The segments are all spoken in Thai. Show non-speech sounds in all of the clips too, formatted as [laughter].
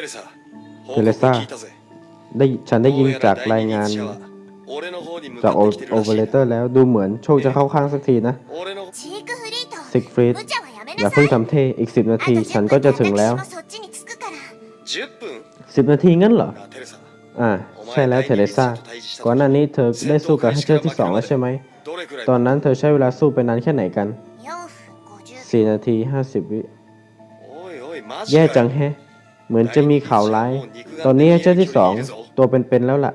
テレサテレサ報告聞いたぜ ได้ฉันได้ยินจากรายงาน どうやら第二日は俺の方に向 จาก か โอ ってきてる โอ ら เป し อเร い เตอร์แล้วดูเหมือนโชคจะเข้าข้างสักทีนะ 俺のジークフリート ซิกฟรีด 無茶はやめ อย่า なさ เพิ่ง い ทำเท่อีก 10 นา あ ที と ฉัน 10 ก็ 分で จะถึงแล้ว 私もそっちに着くから10分10 นาทีงั้นเหรอ なあテレサ อ่า ใช่แล้วเทเรซ่า ก่อนหน้านี้เธอได้สู้กับฮัชเชอร์ที่ 2 แล้วใช่ไหม どれくらい ตอนนั้นเธอใช้เวลาสู้ไปนานแค่ไหนกัน 4分50 4 นาที 50 วิ おいおいマジ แย่ か จัง よ แฮะ เหมือนจะมีข่าวร้าย ตอนนี้เจ้าที่สองตัวเป็นๆแล้วล่ะ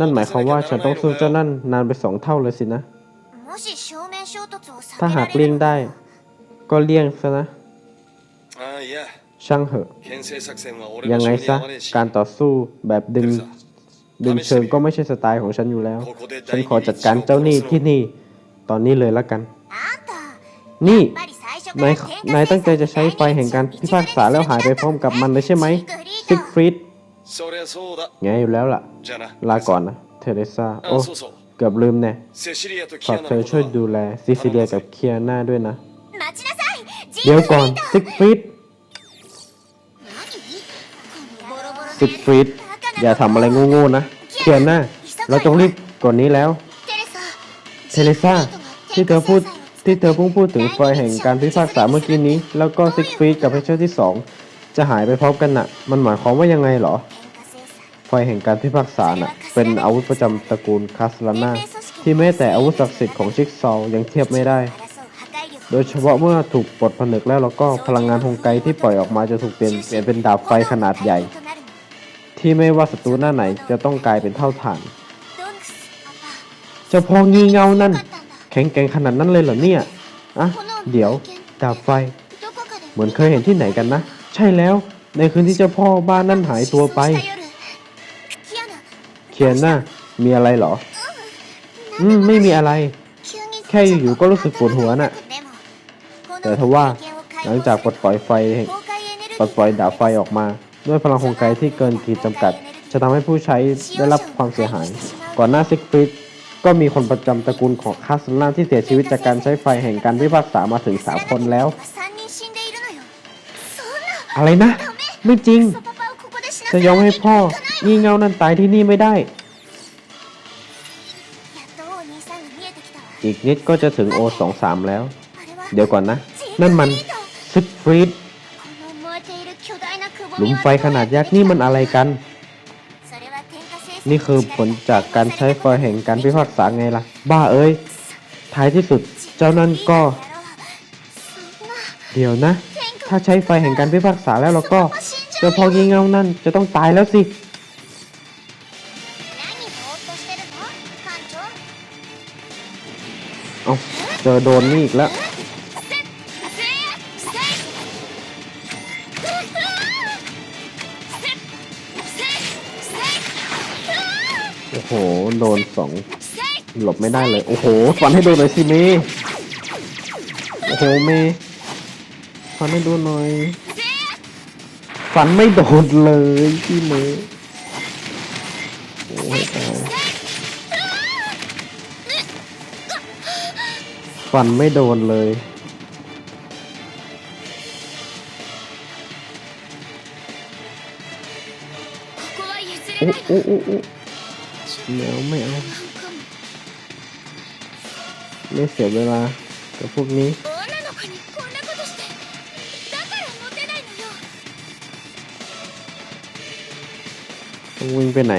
นั่นหมายความว่าฉันต้องสู้เจ้านั่นนานไปสองเท่าเลยสินะ ถ้าหากเลี่ยงได้ ก็เลี่ยงซะนะ ช่างเหอะ ยังไงซะ การต่อสู้แบบดึง ดึงเชิงก็ไม่ใช่สไตล์ของฉันอยู่แล้ว ฉันขอจัดการเจ้านี่ที่นี่ ตอนนี้เลยละกัน นี่ นายนายตั้งใจจะใช้ไฟแห่งการพิพากษาแล้วหายไปพร้อมกับมันเลยใช่ไหมซิกฟรีดแงอยู่แล้วล่ะ ลาก่อนนะ เทเรซา โอ้ เกือบลืมแน่ฝากเธอช่วยดูแลซิซิเลียกับเคียนาด้วยนะ เดี๋ยวก่อนซิกฟรีดซิกฟรีดอย่าทำอะไรโง่ๆนะ เคียนาเราจงรีบก่อนนี้แล้ว เทเรซาที่เธอพูด ที่เธอเพิ่งพูดถึงไฟแห่งการพิพากษาเมื่อกี้นี้ แล้วก็ซิกฟีดกับเพชเชอรที่สองจะหายไปพร้อมกันน่ะ มันหมายความว่ายังไงเหรอไฟแห่งการพิพากษาน่ะ เป็นอาวุธประจำตระกูลคาสลาน่าที่แม้แต่อาวุธศักดิ์สิทธิ์ของชิกซอลยังเทียบไม่ได้ โดยเฉพาะเมื่อถูกปลดผนึกแล้วแล้วก็พลังงานฮงไกที่ปล่อยออกมาจะถูกเปลี่ยนเปลี่ยนเป็นดาบไฟขนาดใหญ่ ที่ไม่ว่าศัตรูหน้าไหนจะต้องกลายเป็นเท่าฐานเจ้าพองีเงานั่น แข็งแกร่งขนาดนั้นเลยเหรอเนี่ยอะเดี๋ยวดาบไฟ เหมือนเคยเห็นที่ไหนกันนะ ใช่แล้ว ในคืนที่เจ้าพ่อบ้านนั่นหายตัวไป เคียนน่ะมีอะไรเหรอ อืม ไม่มีอะไร แค่อยู่ๆก็รู้สึกปวดหัวน่ะ แต่ทว่าหลังจากปลดปล่อยไฟปลดปล่อยดาบไฟออกมา ด้วยพลังของไกที่เกินขีดจำกัด จะทำให้ผู้ใช้ได้รับความเสียหาย ก่อนหน้าซิกฟิด ก็มีคนประจำตระกูลของคาสลันที่เสียชีวิตจากการใช้ไฟแห่งการพิพากษามาถึงสามคนแล้ว อะไรนะ ไม่จริง จะยอมให้พ่องี่เง่านั่นตายที่นี่ไม่ได้ อีกนิดก็จะถึงโอสองสามแล้ว เดี๋ยวก่อนนะ นั่นมันซิกฟรีดหลุมไฟขนาดยักษ์นี่มันอะไรกัน นี่คือผลจากการใช้ฟอยแห่งการพิพากษาไงล่ะ บ้าเอ้ย ท้ายที่สุดเจ้านั่นก็ เดี๋ยวนะ ถ้าใช้ไฟแห่งการพิพากษาแล้วเราก็เจ้พอยิงเงานั่นจะต้องตายแล้วสิเอาเจอโดนนี่อีกแล้ว โอ้โห โดนสองหลบไม่ได้เลย โอ้โหฟันให้โดนหน่อยสิเมโอ้โหเมฟันให้โดนหน่อยฟันไม่โดนเลยพี่เมโอ้ยตายฟันไม่โดนเลยโอ้โอ้โอ้ ไม่เอาไม่เอาไม่เสียเวลากับพวกนี้ต้องวิ่งไปไหน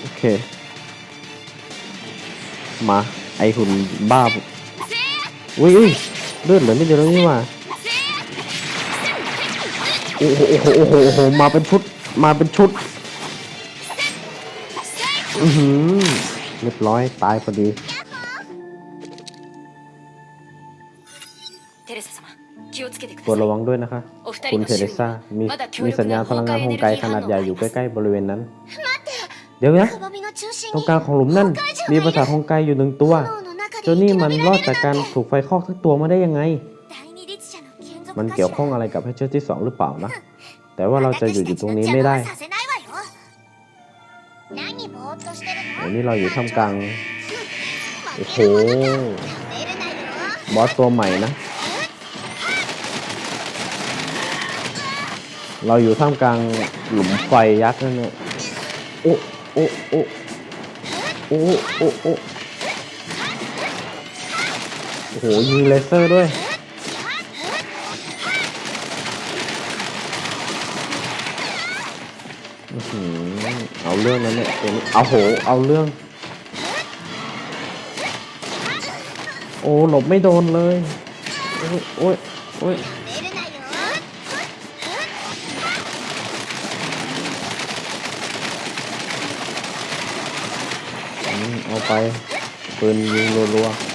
โอเค มา ไอหุ่นบ้าอุ้ยเลือดเหลือไม่เยอะแล้วนี่ว่าโอ้โหโอ้โหโอ้โหมาเป็นชุด มาเป็นชุด อือหือเรียบร้อยตายพอดี โปรดระวังด้วยนะคะ คุณเทเรซ่ามีมีสัญญาณพลังงานของไกลขนาดใหญ่อยู่ใกล้ๆบริเวณนั้น เดี๋ยวนะตรงกลางของหลุมนั่น มีภาษาของไกลอยู่หนึ่งตัวเจ้านี่มันรอดจากการถูกไฟคอกทั้งตัวมาได้ยังไง มันเกี่ยวข้องอะไรกับเพชเชรที่สองหรือเปล่านะ แต่ว่าเราจะอยู่อยู่ตรงนี้ไม่ได้ อันนี้เราอยู่ท่ามกลาง โอ้โห บอสตัวใหม่นะ เราอยู่ท่ามกลางหลุมไฟยักษ์นั่นเนี่ยโอ้โอ้โอ้โอ้โอ้โอ้โอ้โหยิงเลเซอร์ด้วย เรื่องนั้นเนี่ยเป็อาโห เอาเรื่อง โอ้หลบไม่โดนเลย โอ้ยโอ้ยโอ้ยเอาไปปืนยิงรัวๆ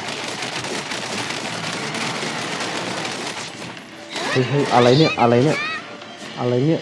เฮ้ยอะไรเนี่ย อะไรเนี่ย อะไรเนี่ย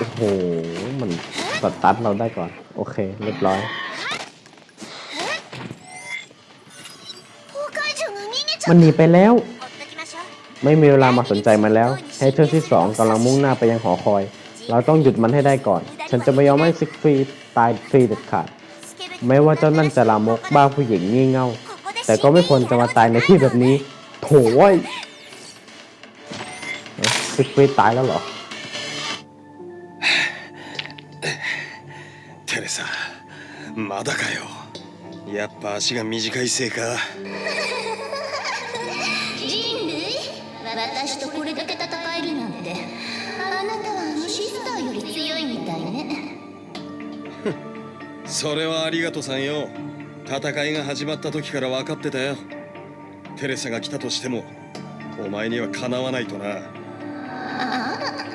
โอ้โห มันสตัดเราได้ก่อน โอเค เรียบร้อย มันหนีไปแล้ว ไม่มีเวลามาสนใจมันแล้วเห้เทอร์ที่สองกำลังมุ่งหน้าไปยังหอคอย เราต้องหยุดมันให้ได้ก่อน ฉันจะไม่ยอมให้ซิกฟรีตายฟรีเด็ดขาด ไม่ว่าเจ้านั่นจะลามกบ้าผู้หญิงงี่เง่า แต่ก็ไม่ควรจะมาตายในที่แบบนี้ โถ่ซิกฟรีตายแล้วเหรอ やっぱ足が短いせいか。人類？私とこれだけ戦えるなんて。あなたはあのシスターより強いみたいね。それはありがとさんよ。戦いが始まった時から分かってたよ。テレサが来たとしてもお前にはかなわないとな。あら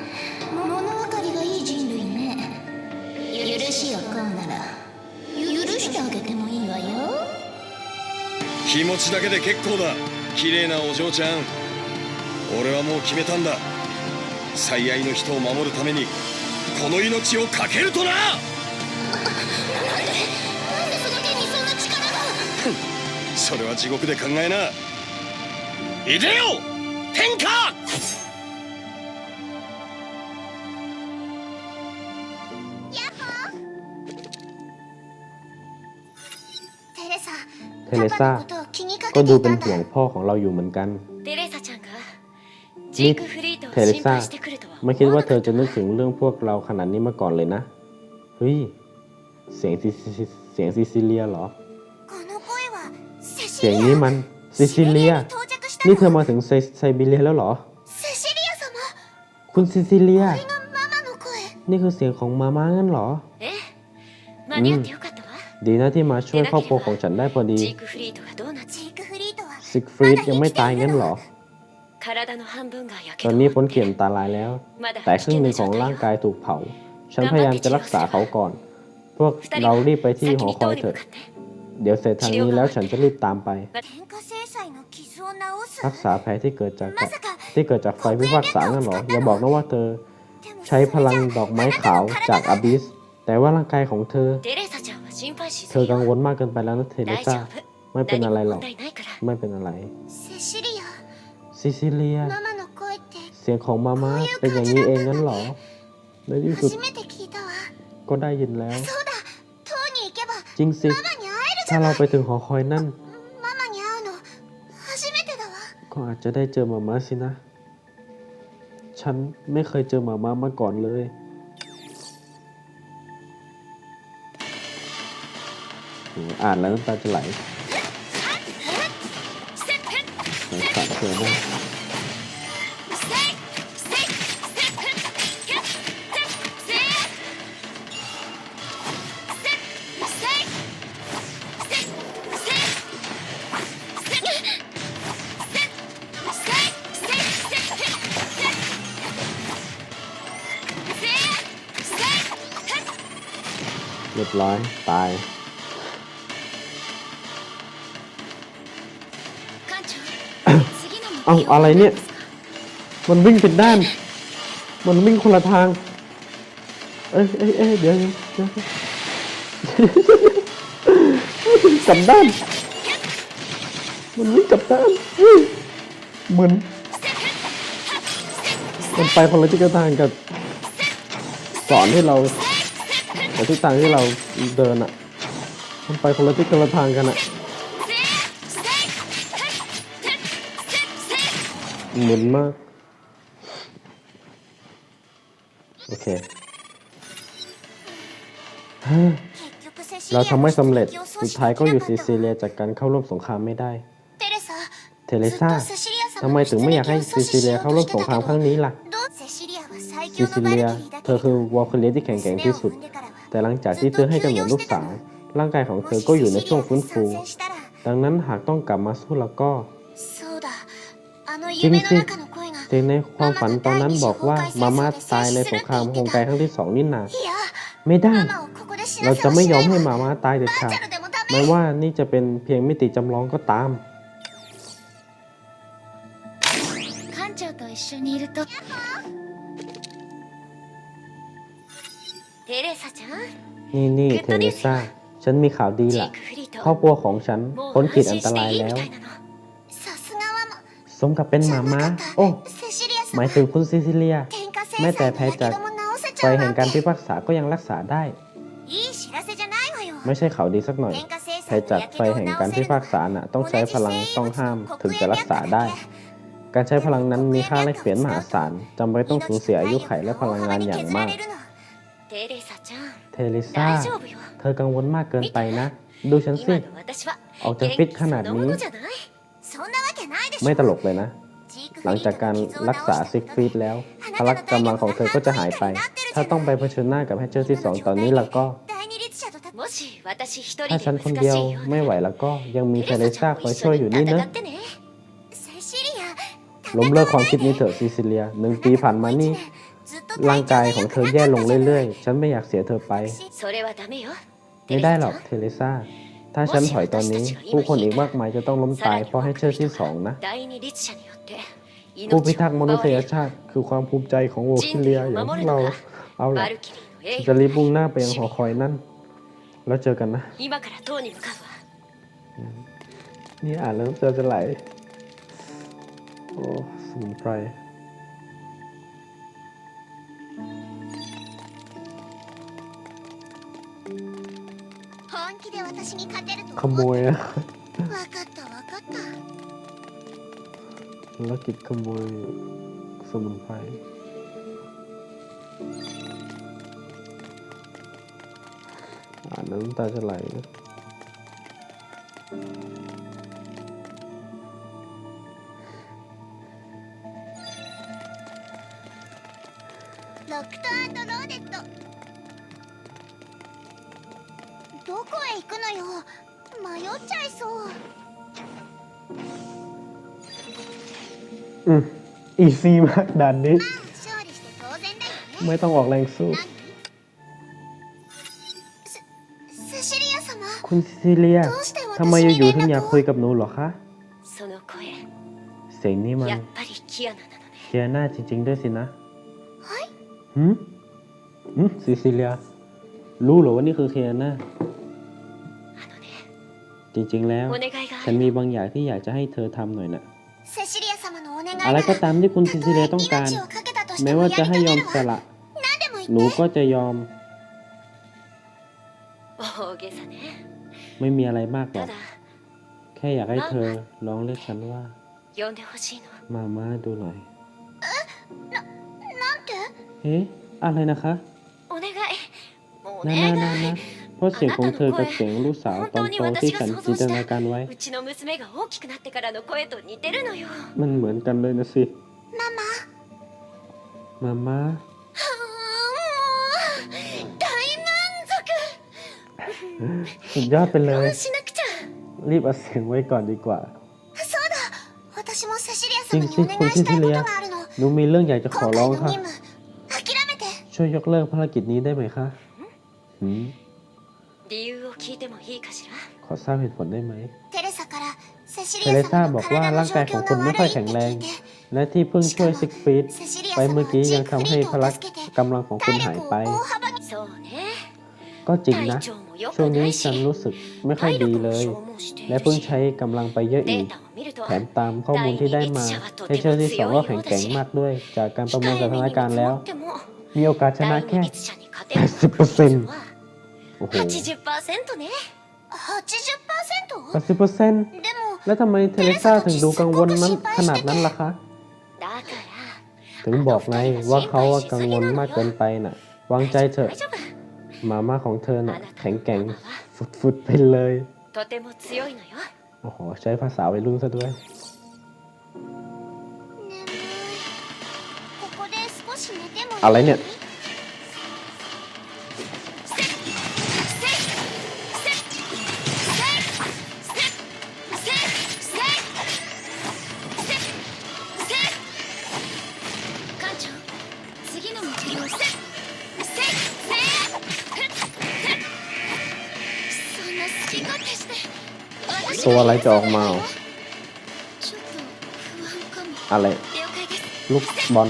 物分かりがいい人類ね。許しをこうなら。許してあげてもいいわよ気持ちだけで結構だ。綺麗なお嬢ちゃん。俺はもう決めたんだ。最愛の人を守るためにこの命を懸けるとな。なんでその剣にそんな力が。それは地獄で考えな。イデオ天下。テレサ ก็ดูเป็นห่วงพ่อของเราอยู่เหมือนกันนี่เทเรซาไม่คิดว่าเธอจะนึกถึงเรื่องพวกเราขนาดนี้มาก่อนเลยนะ เฮ้ย เสียงซิเสียงซิซิเลียเหรอ เสียงนี้มันซิซิเลีย นี่เธอมาถึงไซบีเรียแล้วเหรอ คุณซิซิเลีย นี่คือเสียงของมาม่างั้นเหรอดีนะที่มาช่วยครอบครัวของฉันได้พอดี ซิกฟรีดยังไม่ตายงั้นหรอ ตอนนี้พ้นเขียนตาลายแล้ว แต่ครึ่งหนึ่งของร่างกายถูกเผา ฉันพยายามจะรักษาเขาก่อน พวกเรารีบไปที่หอคอยเถอะ เดี๋ยวเสร็จทางนี้แล้วฉันจะรีบตามไป รักษาแผลที่เกิดจากที่เกิดจากไฟพิพากษานั่นหรอ อย่าบอกนะว่าเธอ ใช้พลังดอกไม้ขาวจากอาบิส แต่ว่าร่างกายของเธอ เธอกังวลมากเกินไปแล้วนะเทเลซ่า ไม่เป็นอะไรหรอก ไม่เป็นอะไรซิซิเลีย เสียงของมาม่าเป็นอย่างนี้เองงั้นเหรอในที่สุดก็ได้ยินแล้ว จริงสิ ถ้าเราไปถึงหอคอยนั่น ก็อาจจะได้เจอมาม่าสินะ ฉันไม่เคยเจอมาม่ามาก่อนเลยอ่านแล้วน้ำตาจะไหล สงสารเธอมากเรียบร้อย ตาย เอาอะไรเนี่ย มันวิ่งผิดด้าน มันวิ่งคนละทาง เอ้ยเอ้ยเอ้ยเดี๋ยวเดี๋ยวกลับด้าน มันวิ่งกลับด้านเหมือนมันไปคนละทิศทางกับสอนให้เราแต่ทิศทางที่เราเดินอะมันไปคนละทิศคนละทางกันอะ หมุนมาก โอเคเราทำไม่สำเร็จ สุดท้ายก็อยู่ซิซิเลียจากการเข้าร่วมสงครามไม่ได้ เทเลซาทำไมถึงไม่อยากให้ซิซิเลียเข้าร่วมสงครามครั้งนี้ล่ะ ซิซิเลีย เธอคือวอลคเลียที่แข็งแกร่งที่สุด แต่หลังจากที่เธอให้กำเนิดลูกสาว ร่างกายของเธอก็อยู่ในช่วงฟื้นฟู ดังนั้นหากต้องกลับมาสู้แล้วก็ จริงสิเสียงในความฝันตอนนั้นบอกว่ามาม่าตายในสงครามฮงไกครั้งที่สองนี่นาไม่ได้ เราจะไม่ยอมให้มาม่าตายเด็ดขาดแม้ว่านี่จะเป็นเพียงมิติจำลองก็ตามนี่นี่เทเรซ่า ฉันมีข่าวดีล่ะครอบครัวของฉันพ้นขีดอันตรายแล้ว สมกับเป็นหมามาโอ้หมายถึงคุณซิซิเลีย แม้แต่แพจากไฟแห่งการพิพากษาก็ยังรักษาได้ ไม่ใช่เขาดีสักหน่อยแพจากไฟแห่งการพิพากษาน่ะต้องใช้พลังต้องห้ามถึงจะรักษาได้ การใช้พลังนั้นมีค่าแลกเปลี่ยนมหาศาลจำไว้ต้องสูญเสียอายุไขและพลังงานอย่างมากเทเรซาเธอกังวลมากเกินไปนะ ดูฉันสิ ออกจากฟิตขนาดนี้ ไม่ตลกเลยนะ หลังจากการรักษาซิกฟรีดแล้ว พลังกำลังของเธอก็จะหายไป ถ้าต้องไปเผชิญหน้ากับแฮชเชอร์ที่ 2 ตอนนี้แล้วก็ ถ้าฉันคนเดียวไม่ไหวแล้วก็ยังมีเทเลซ่าคอยช่วยอยู่นี่นะล้มเลิกความคิดนี้เถอะซิซิเลียหนึ่งปีผ่านมานี่ร่างกายของเธอแย่ลงเรื่อยๆ ฉันไม่อยากเสียเธอไป ไม่ได้หรอกเทเลซ่า ถ้าฉันถอยตอนนี้ ผู้คนอีกมากมายจะต้องล้มตายเพราะให้เชื่อที่สองนะ ผู้พิทักษ์มนุษยชาติ คือความภูมิใจของโอคิเลียอย่างเรา เอาละจะรีบมุ่งหน้าไปยังหอคอยนั่น แล้วเจอกันนะ นี่อ่านแล้วเจอจะไหล โอ้สมุนไพร で私に勝てると ขโมยอะ わかったわかった ภารกิจขโมยสมุนไพรอ่านแล้วน้ำตาจะไหลนะ อีซีมากดันนี้ ไม่ต้องออกแรงสู้ คุณซิซิเลียทำไมอยู่ๆถึงอยากคุยกับหนูหรอคะ เสียงนี้มันเคียน่าจริง ๆ ด้วยสินะฮึฮึซิซิเลีย รู้เหรอว่านี่คือเคียน่าจริง ๆ แล้ว ฉันมีบางอย่างที่อยากจะให้เธอทำหน่อยนะ่ะ อะไรก็ตามที่คุณซินซิเลต้องการ แม้ว่าจะให้ยอมสละ หนูก็จะยอม ไม่มีอะไรมากหรอก แค่อยากให้เธอร้องเรียกฉันว่า มาม่าดูหน่อย เฮ้ อะไรนะคะ นานานา เพราะเสียงของเธอกับเสียงลูกสาวตอนโตที่ฉันจินตนาการไว้ มันเหมือนกันเลยนะสิ มาม่ามาม่าสุดยอดไปเลย รีบเอาเสียงไว้ก่อนดีกว่าจริงสิคุณที่ที่เลี้ยงหนูมีเรื่องอยากจะขอร้องค่ะ ช่วยยกเลิกภารกิจนี้ได้ไหมคะ อืม 理由を聞いてもいいかしら ขอทราบเหตุผลได้ไหม テレサからセ シ เทเลซ่าบอกว่าร่างกายของคุณไม่ค่อยแข็งแรง และที่เพิ่งช่วยซิกฟีด ไปเมื่อกี้ยังทำให้พลังกำลังของคุณหายไป そうね ก็จริง 体 นะ 調も良 ช่วง くな นี้ い ฉัน し รู้สึกไม่ค่อย 体 ดี 力 เล も ย 消耗してい และ る เพิ่ง し ใช้กำลังไปเยอะ デ อีก ータを見ると แถมตามข้อมูลที่ได้มาเทเชอร์ที่สองก็แข็งแกร่งมากด้วย จากการประเมินสถานการณ์แล้ว มีโอกาสชนะแค่ 80% โอ้โห8ปอร์เซนต์แล้วทำไมเทเลซ่าถึงดูกังวลนั้นขนาดนั้นล่ะคะ ถึงบอกไงว่าเขากังวลมากเกินไปน่ะ วางใจเถอะ มาม่าของเธอน่ะ แข็งแกร่งฟุดฝุดไปเลย โอ้โห ใช้ภาษาวัยรุ่นซะด้วยอะไรเนี่ย ตัวอะไรจะออกมา อะไร ลูกบอล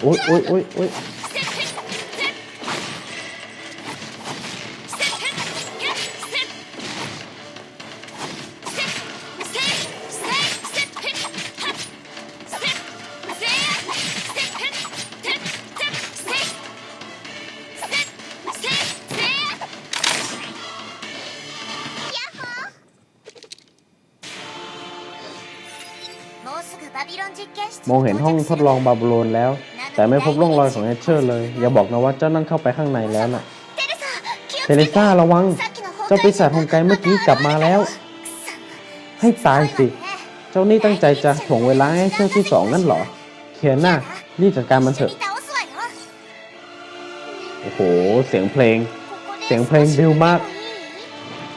โอ้ยโอ้ยโอ้ยโอ้ย มองเห็นห้องทดลองบาบูโลนแล้ว แต่ไม่พบร่องรอยของเอเชอร์เลย อย่าบอกนะว่าเจ้านั่นเข้าไปข้างในแล้วน่ะ เทเลซ่าระวัง เจ้าปีศาจฮงไกเมื่อกี้กลับมาแล้ว ให้ตายสิ เจ้านี่ตั้งใจจะถ่วงเวลาให้เชือที่สองนั่นเหรอเคียน่ารีบจัดการมันเถอะ โอ้โห เสียงเพลง เสียงเพลงบิวมาก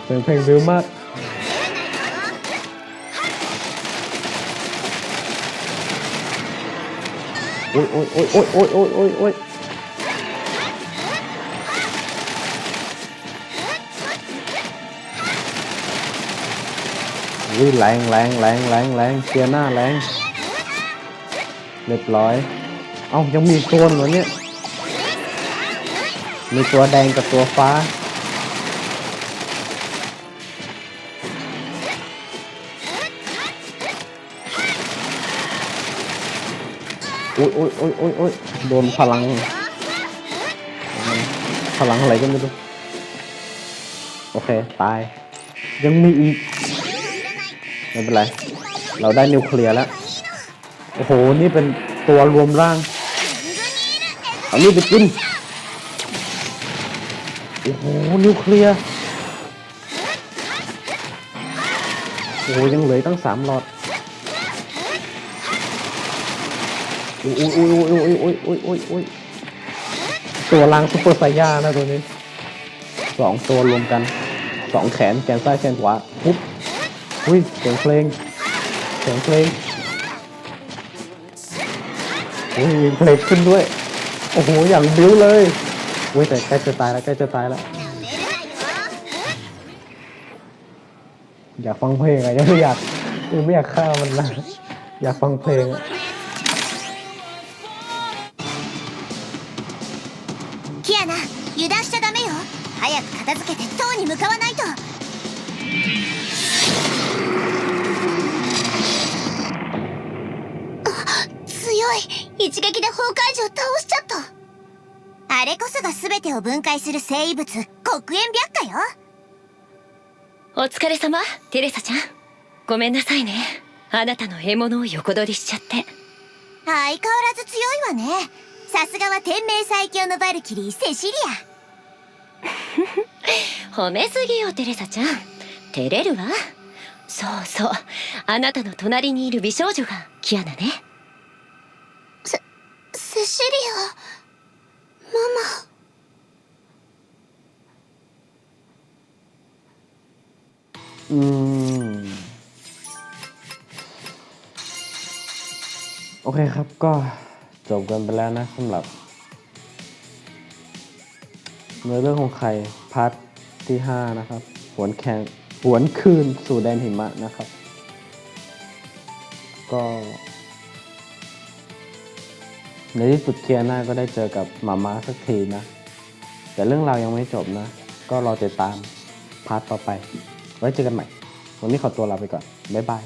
เสียงเพลงบิวมาก อ๊ยโอ๊ยโอ๊ยโอ๊ยโอ๊ยโอ๊ยโอ๊ยโอ๊ยอุ้ยแรงแรงแรงแรงแรงเชียร์หน้าแรงเรียบร้อย เอ้ายังมีตัวเหรอเนี่ยมีตัวแดงกับตัวฟ้า อ๊ยโอ๊ยโอ๊ยโอ๊ยโอ๊ยโดนพลัง พลังอะไรก็ไม่รู้ โอเค ตาย ยังมีอีก ไม่เป็นไร เราได้นิวเคลียร์แล้ว โอ้โห นี่เป็นตัวรวมร่าง เอานี่ไปกิน โอ้โห นิวเคลียร์ โอ้โห ยังเหลือตั้งสามหลอด อ้ยโอ้ยโอ้ยโอ้ยโอ้ยโอ้ยโอ้ยตัวลางซุปเปอร์ไซย่านะตัวนี้สองตัวรวมกันสองแขนแขนซ้ายแขนขวาปุ๊บอุ้ยเสียงเพลงเสียงเพลงโอ้ยเพลงขึ้นด้วยโอ้โหอย่างบิ้วเลยโอ้ยแต่ใกล้จะตายแล้วใกล้จะตายแล้วอยากฟังเพลงอะยังไม่อยากยังไม่อยากฆ่ามันนะอยากฟังเพลงอะ 片付けて塔に向かわないと。あ強い一撃で崩壊獣倒しちゃった。あれこそが全てを分解する生物黒煙白化よ。お疲れ様テレサちゃん。ごめんなさいね。あなたの獲物を横取りしちゃって。相変わらず強いわね。さすがは天命最強のバルキリーセシリ [laughs] 褒めすぎよテレサちゃん照れるわそうそうあなたの隣にいる美少女がキアナねアセシリアママ อืม โอเคครับก็จบกันไปแล้วนะสำหรับ เนื้อเรื่องของใครพ าร์ทที่ 5 นะครับ หวนแข่งหวนคืนสู่แดนหิมะนะครับ ก็ ในที่สุดเคียน่าก็ได้เจอกับหมาม้าสักทีนะ แต่เรื่องราวยังไม่จบนะ ก็รอติดตามพาร์ทต่อไป ไว้เจอกันใหม่ วันนี้ขอตัวลาไปก่อน บ๊ายบาย